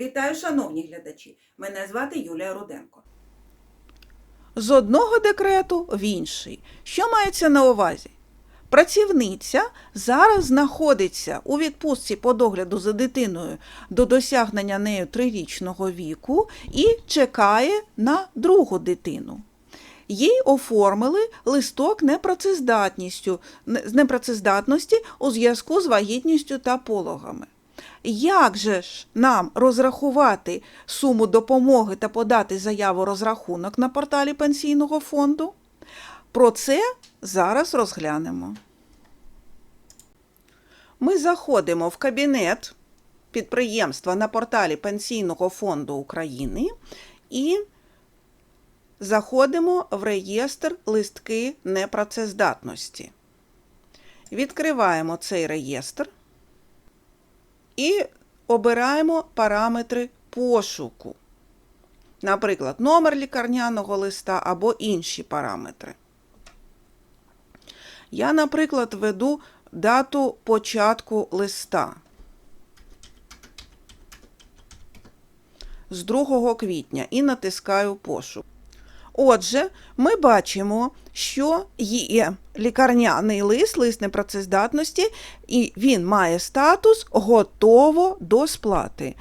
Вітаю, шановні глядачі! Мене звати Юлія Руденко. з одного декрету в інший. Що мається на увазі? Працівниця зараз знаходиться у відпустці по догляду за дитиною до досягнення нею трирічного віку і чекає на другу дитину. Їй оформили листок непрацездатністю, з непрацездатності у зв'язку з вагітністю та пологами. Як же ж нам розрахувати суму допомоги та подати заяву розрахунок на порталі пенсійного фонду? Про це зараз розглянемо. Ми заходимо в кабінет підприємства на порталі Пенсійного фонду України і заходимо в реєстр листки непрацездатності. Відкриваємо цей реєстр і обираємо параметри пошуку. Наприклад, номер лікарняного листа або інші параметри. Я, наприклад, веду дату початку листа з 2 квітня і натискаю пошук. Отже, ми бачимо, що є лікарняний лист, лист непрацездатності, і він має статус готово до сплати.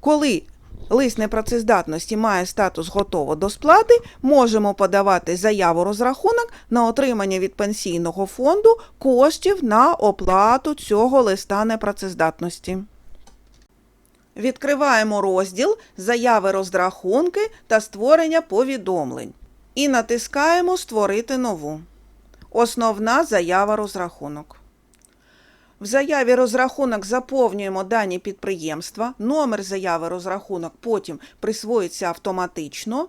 Коли лист непрацездатності має статус готово до сплати, можемо подавати заяву розрахунок на отримання від пенсійного фонду коштів на оплату цього листа непрацездатності. Відкриваємо розділ Заяви розрахунки та створення повідомлень і натискаємо Створити нову. Основна заява розрахунок. В заяві розрахунок заповнюємо дані підприємства, номер заяви розрахунок потім присвоїться автоматично.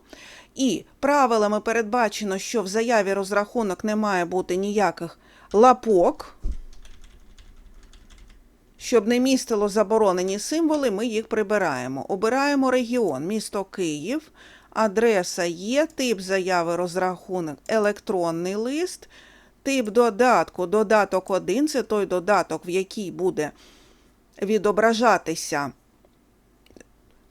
І правилами передбачено, що в заяві розрахунок не має бути ніяких лапок. Щоб не містило заборонені символи, ми їх прибираємо. Обираємо регіон, місто Київ, адреса є, тип заяви розрахунок, електронний лист, тип додатку, додаток 1 це той додаток, в який буде відображатися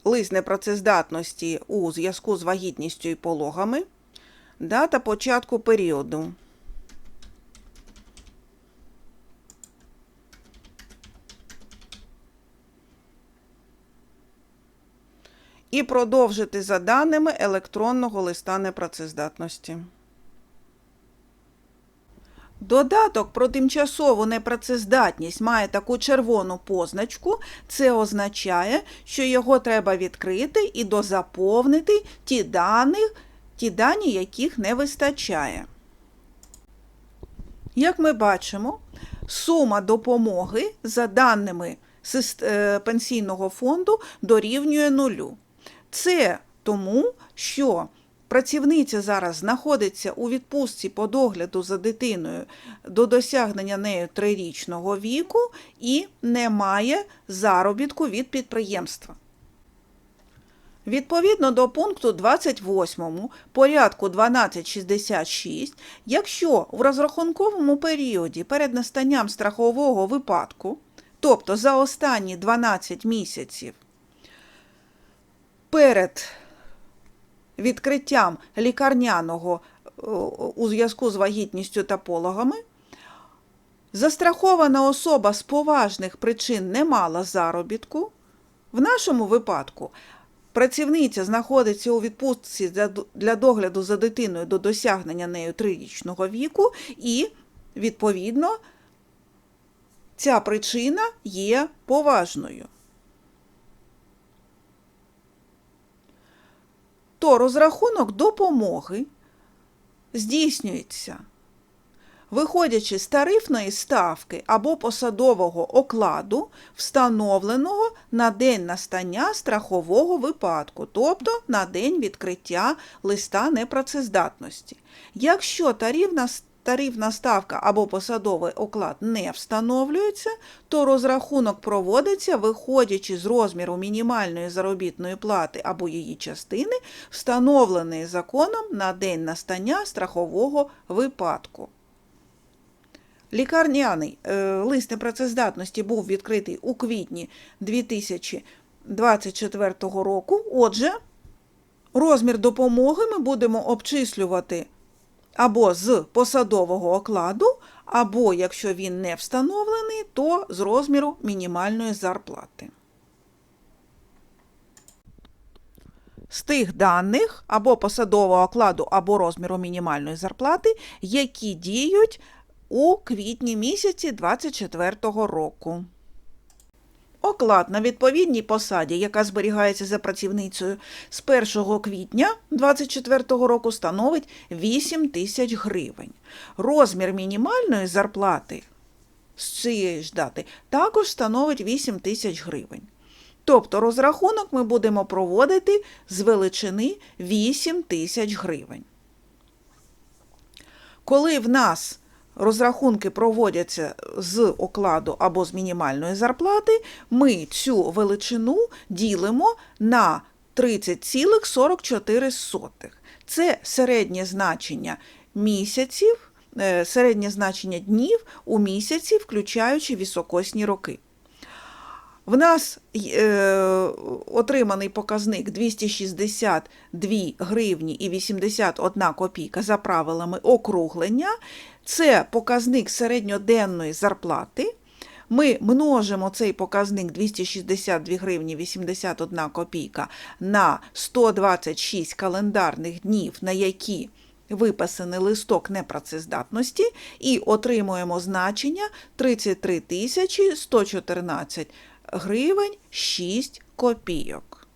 лист непрацездатності у зв'язку з вагітністю і пологами, дата початку періоду. І продовжити за даними електронного листа непрацездатності. Додаток про тимчасову непрацездатність має таку червону позначку. Це означає, що його треба відкрити і дозаповнити ті дані, ті дані, яких не вистачає. Як ми бачимо, сума допомоги за даними е, пенсійного фонду дорівнює нулю. Це тому, що працівниця зараз знаходиться у відпустці по догляду за дитиною до досягнення нею трирічного віку і не має заробітку від підприємства. Відповідно до пункту 28 порядку 1266, якщо в розрахунковому періоді перед настанням страхового випадку, тобто за останні 12 місяців, перед відкриттям лікарняного е, у зв'язку з вагітністю та пологами, застрахована особа з поважних причин не мала заробітку. В нашому випадку працівниця знаходиться у відпустці для- для догляду за дитиною до досягнення нею трирічного віку, і, відповідно, ця причина є поважною. То розрахунок допомоги здійснюється, виходячи з тарифної ставки або посадового окладу, встановленого на день настання страхового випадку, тобто на день відкриття листа непрацездатності. Якщо тарифна тарифна ставка або посадовий оклад не встановлюється, то розрахунок проводиться, виходячи з розміру мінімальної заробітної плати або її частини, встановленої законом на день настання страхового випадку. Лікарняний е, лист непрацездатності був відкритий у квітні 2024 року. Отже, розмір допомоги ми будемо обчислювати або з посадового окладу, або, якщо він не встановлений, то з розміру мінімальної зарплати. З тих даних або посадового окладу, або розміру мінімальної зарплати, які діють у квітні місяці 2024 року. Оклад на відповідній посаді, яка зберігається за працівницею з 1 квітня 2024 року, становить 8 тисяч гривень. Розмір мінімальної зарплати з цієї ж дати також становить 8 тисяч гривень. Тобто розрахунок ми будемо проводити з величини 8 тисяч гривень. Коли в нас розрахунки проводяться з окладу або з мінімальної зарплати, ми цю величину ділимо на 30,44. Це середнє значення місяців, е, середнє значення днів у місяці, включаючи високосні роки. В нас е, отриманий показник 262 гривні і 81 копійка за правилами округлення. Це показник середньоденної зарплати. Ми множимо цей показник 262 гривні 81 копійка на 126 календарних днів, на які виписаний листок непрацездатності, і отримуємо значення 33 тисячі 114 гривень 6 копійок.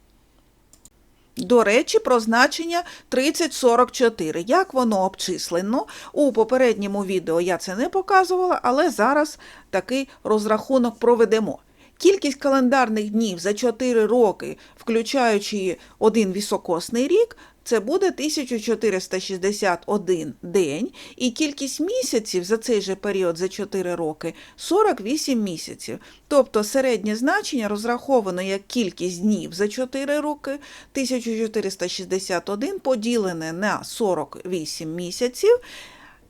До речі, про значення 3044. Як воно обчислено? У попередньому відео я це не показувала, але зараз такий розрахунок проведемо. Кількість календарних днів за 4 роки, включаючи один високосний рік, це буде 1461 день, і кількість місяців за цей же період за 4 роки 48 місяців. Тобто середнє значення розраховано як кількість днів за 4 роки 1461 поділене на 48 місяців.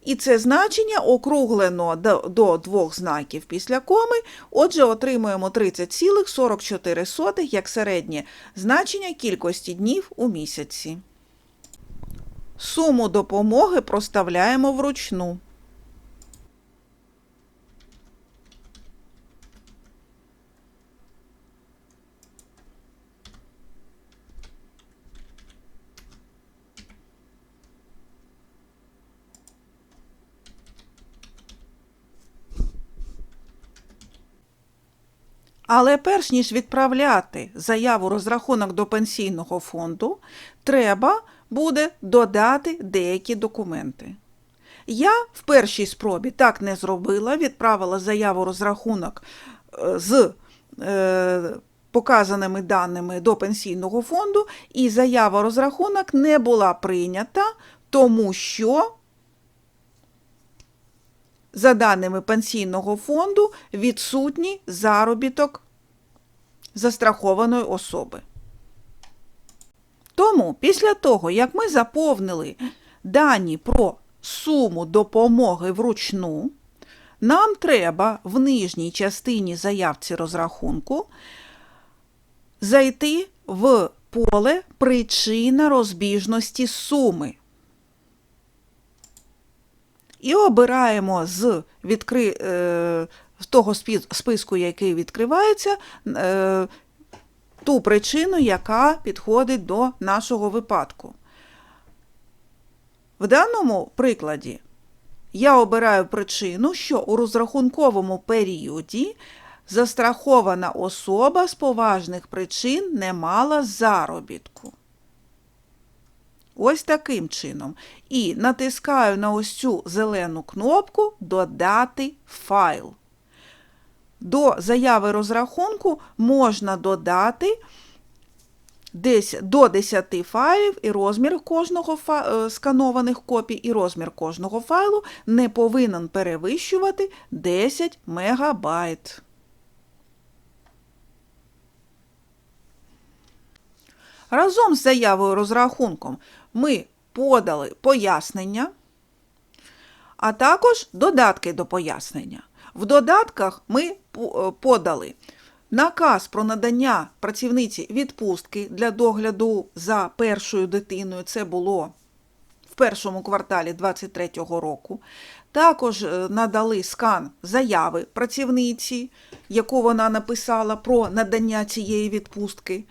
І це значення округлено до, двох знаків після коми, отже, отримуємо 30,44 як середнє значення кількості днів у місяці. Суму допомоги проставляємо вручну. Але перш ніж відправляти заяву розрахунок до пенсійного фонду, треба буде додати деякі документи. Я в першій спробі так не зробила, відправила заяву розрахунок е, з е, показаними даними до пенсійного фонду, і заява розрахунок не була прийнята, тому що за даними пенсійного фонду, відсутній заробіток застрахованої особи. Тому, після того, як ми заповнили дані про суму допомоги вручну, нам треба в нижній частині заявці розрахунку зайти в поле причина розбіжності суми і обираємо з відкри... з того списку, який відкривається, е, ту причину, яка підходить до нашого випадку. В даному прикладі я обираю причину, що у розрахунковому періоді застрахована особа з поважних причин не мала заробітку. Ось таким чином. І натискаю на ось цю зелену кнопку Додати файл. До заяви розрахунку можна додати десь до 10 файлів, і розмір кожного фа... сканованих копій, і розмір кожного файлу не повинен перевищувати 10 мегабайт. Разом з заявою розрахунком ми подали пояснення, а також додатки до пояснення. В додатках ми подали Наказ про надання працівниці відпустки для догляду за першою дитиною це було в першому кварталі 2023 року. Також е, надали скан заяви працівниці, яку вона написала про надання цієї відпустки.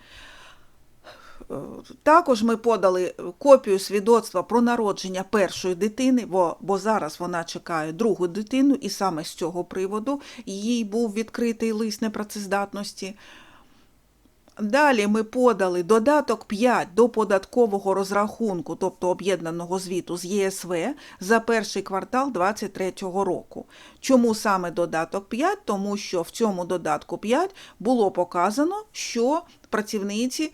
Також ми подали копію свідоцтва про народження першої дитини, бо, бо зараз вона чекає другу дитину, і саме з цього приводу їй був відкритий лист непрацездатності. Далі ми подали додаток 5 до податкового розрахунку, тобто об'єднаного звіту з ЄСВ за перший квартал 2023 року. Чому саме додаток 5? Тому що в цьому додатку 5 було показано, що працівниці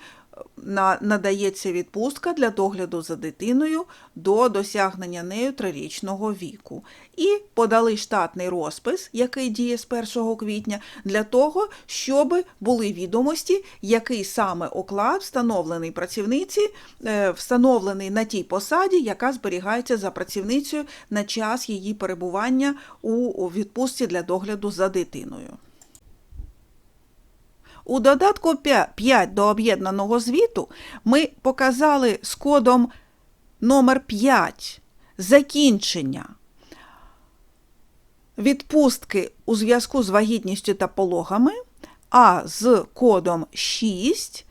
надається відпустка для догляду за дитиною до досягнення нею трирічного віку. І подали штатний розпис, який діє з 1 квітня, для того, щоб були відомості, який саме оклад встановлений працівниці, е, встановлений на тій посаді, яка зберігається за працівницею на час її перебування у у відпустці для догляду за дитиною. У додатку 5 до об'єднаного звіту ми показали з кодом номер 5 закінчення відпустки у зв'язку з вагітністю та пологами, а з кодом 6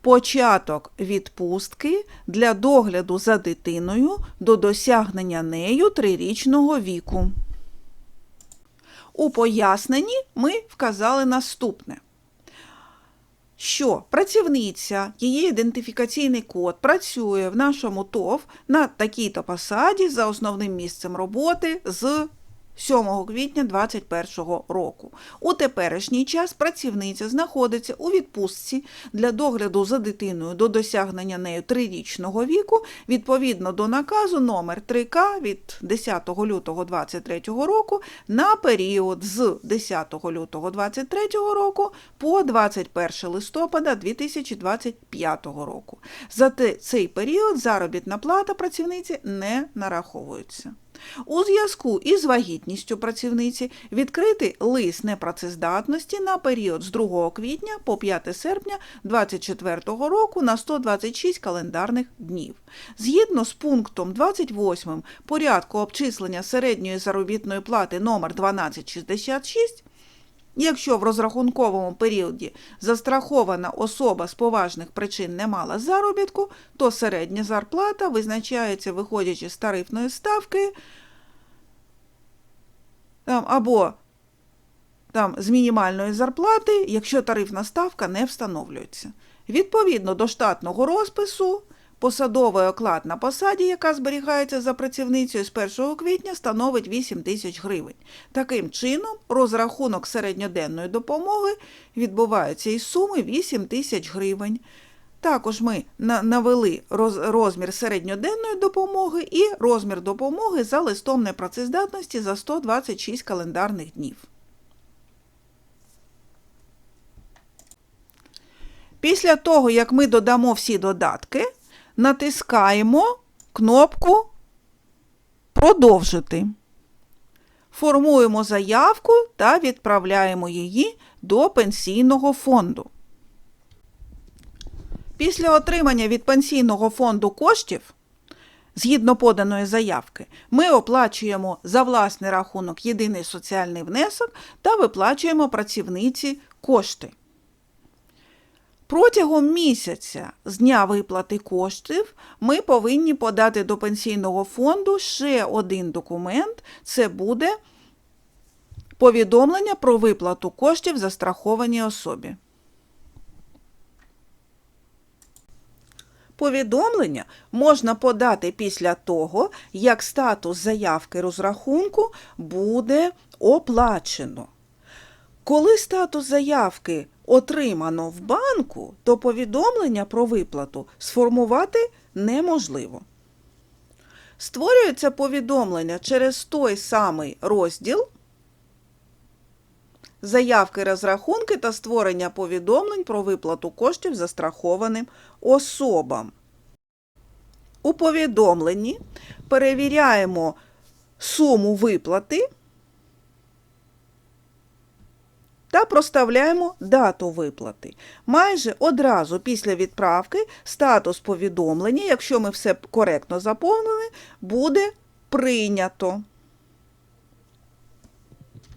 початок відпустки для догляду за дитиною до досягнення нею трирічного віку. У поясненні ми вказали наступне що працівниця, її ідентифікаційний код працює в нашому ТОВ на такій-то посаді за основним місцем роботи з 7 квітня 2021 року. У теперішній час працівниця знаходиться у відпустці для догляду за дитиною до досягнення нею трирічного віку відповідно до наказу номер 3К від 10 лютого 2023 року на період з 10 лютого 2023 року по 21 листопада 2025 року. За цей період заробітна плата працівниці не нараховується. У зв'язку із вагітністю працівниці відкрити лист непрацездатності на період з 2 квітня по 5 серпня 2024 року на 126 календарних днів. Згідно з пунктом 28 порядку обчислення середньої заробітної плати номер 1266 Якщо в розрахунковому періоді застрахована особа з поважних причин не мала заробітку, то середня зарплата визначається виходячи з тарифної ставки там, або там, з мінімальної зарплати, якщо тарифна ставка не встановлюється. Відповідно до штатного розпису, посадовий оклад на посаді, яка зберігається за працівницею з 1 квітня, становить 8 тисяч гривень. Таким чином, розрахунок середньоденної допомоги відбувається із суми 8 тисяч гривень. Також ми навели розмір середньоденної допомоги і розмір допомоги за листом непрацездатності за 126 календарних днів. Після того, як ми додамо всі додатки, натискаємо кнопку Продовжити. Формуємо заявку та відправляємо її до пенсійного фонду. Після отримання від пенсійного фонду коштів, згідно поданої заявки, ми оплачуємо за власний рахунок єдиний соціальний внесок та виплачуємо працівниці кошти. Протягом місяця з дня виплати коштів ми повинні подати до пенсійного фонду ще один документ. Це буде повідомлення про виплату коштів застрахованій особі. Повідомлення можна подати після того, як статус заявки розрахунку буде оплачено. Коли статус заявки отримано в банку, то повідомлення про виплату сформувати неможливо. Створюється повідомлення через той самий розділ заявки розрахунки та створення повідомлень про виплату коштів застрахованим особам. У повідомленні перевіряємо суму виплати та проставляємо дату виплати. Майже одразу після відправки статус повідомлення, якщо ми все коректно заповнили, буде прийнято.